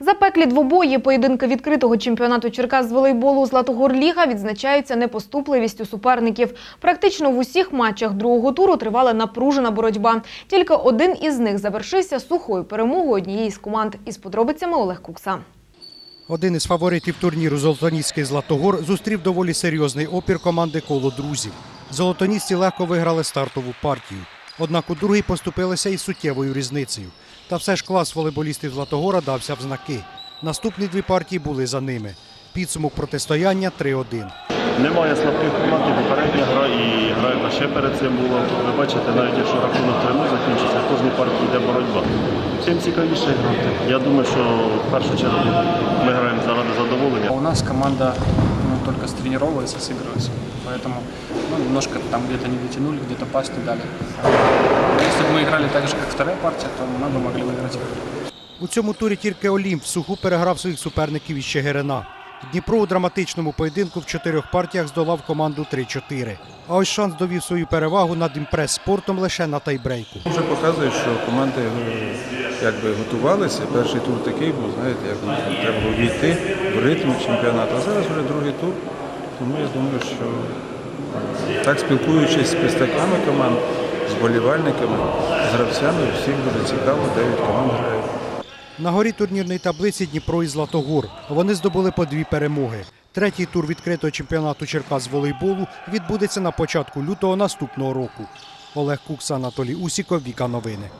Запеклі двобої поєдинки відкритого чемпіонату Черкас з волейболу Златогорліга відзначаються непоступливістю суперників. Практично в усіх матчах другого туру тривала напружена боротьба. Тільки один із них завершився сухою перемогою однієї з команд. Із подробицями Олег Кукса. Один із фаворитів турніру Золотоніський Златогор зустрів доволі серйозний опір команди коло друзів. Золотонісці легко виграли стартову партію. Однак у другій поступилися із суттєвою різницею. Та все ж клас волейболістів Златогора дався в знаки. Наступні дві партії були за ними. Підсумок протистояння 3-1. Немає слабких команд, і попередня гра, і гра, яка ще перед цим була. Ви бачите, навіть якщо рахунок 3 закінчиться, в кожній партії йде боротьба. Тим цікавіше грати. Я думаю, що в першу чергу ми граємо заради задоволення. У нас команда ну, только стренировывается, сыгрывается. Поэтому ну, немножко там где-то не дотянули, где-то пас не дали. Если бы мы играли так же, как вторая партия, то мы бы могли выиграть игру. У цьому турі тільки Олімп в суху переграв своїх суперників із Чигирина. Дніпро у драматичному поєдинку в чотирьох партіях здолав команду 3-4. А ось шанс довів свою перевагу над імпрес-спортом лише на тайбрейку. Вже показує, що команди ну, якби готувалися. Перший тур такий був, знаєте, як треба було війти в ритм чемпіонату. А зараз вже другий тур. Тому я думаю, що так спілкуючись з представниками команд, з болівальниками, з гравцями, всім буде цікаво, дев'ять команд грають. На горі турнірної таблиці Дніпро і Златогор. Вони здобули по дві перемоги. Третій тур відкритого чемпіонату Черкас волейболу відбудеться на початку лютого наступного року. Олег Кукса, Анатолій Усіков, Віка Новини.